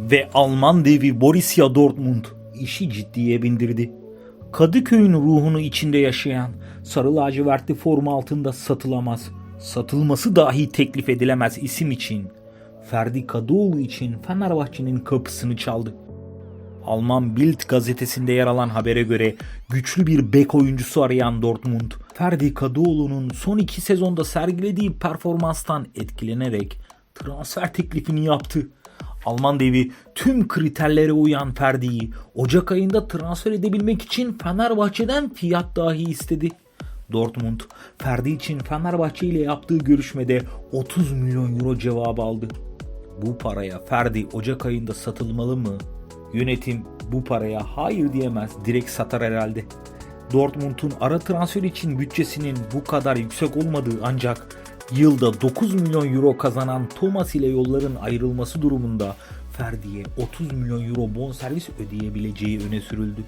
Ve Alman devi Borussia Dortmund işi ciddiye bindirdi. Kadıköy'ün ruhunu içinde yaşayan sarı lacivertli forma altında satılamaz, satılması dahi teklif edilemez isim için Ferdi Kadıoğlu için Fenerbahçe'nin kapısını çaldı. Alman Bild gazetesinde yer alan habere göre güçlü bir bek oyuncusu arayan Dortmund, Ferdi Kadıoğlu'nun son iki sezonda sergilediği performanstan etkilenerek transfer teklifini yaptı. Alman devi tüm kriterlere uyan Ferdi'yi Ocak ayında transfer edebilmek için Fenerbahçe'den fiyat dahi istedi. Dortmund, Ferdi için Fenerbahçe ile yaptığı görüşmede 30 milyon euro cevabı aldı. Bu paraya Ferdi Ocak ayında satılmalı mı? Yönetim bu paraya hayır diyemez, direkt satar herhalde. Dortmund'un ara transfer için bütçesinin bu kadar yüksek olmadığı ancak yılda 9 milyon euro kazanan Thomas ile yolların ayrılması durumunda Ferdi'ye 30 milyon euro bonservis ödeyebileceği öne sürüldü.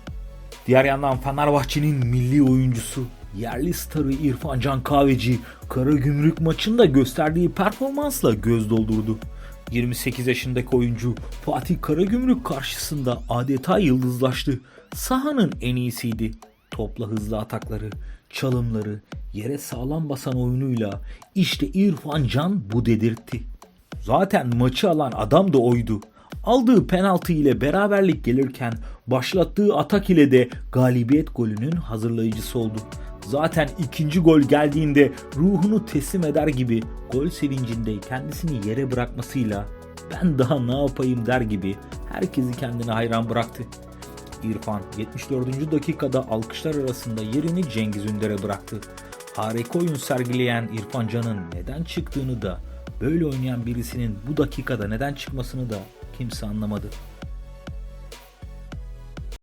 Diğer yandan Fenerbahçe'nin milli oyuncusu yerli starı İrfan Can Kahveci Karagümrük maçında gösterdiği performansla göz doldurdu. 28 yaşındaki oyuncu Fatih Karagümrük karşısında adeta yıldızlaştı. Sahanın en iyisiydi. Topla hızlı atakları, çalımları, yere sağlam basan oyunuyla işte İrfan Can bu dedirtti. Zaten maçı alan adam da oydu. Aldığı penaltı ile beraberlik gelirken başlattığı atak ile de galibiyet golünün hazırlayıcısı oldu. Zaten ikinci gol geldiğinde ruhunu teslim eder gibi gol sevincinde kendisini yere bırakmasıyla ben daha ne yapayım der gibi herkesi kendine hayran bıraktı. İrfan 74. dakikada alkışlar arasında yerini Cengiz Ünder'e bıraktı. Harika oyun sergileyen İrfan Can'ın neden çıktığını da böyle oynayan birisinin bu dakikada neden çıkmasını da kimse anlamadı.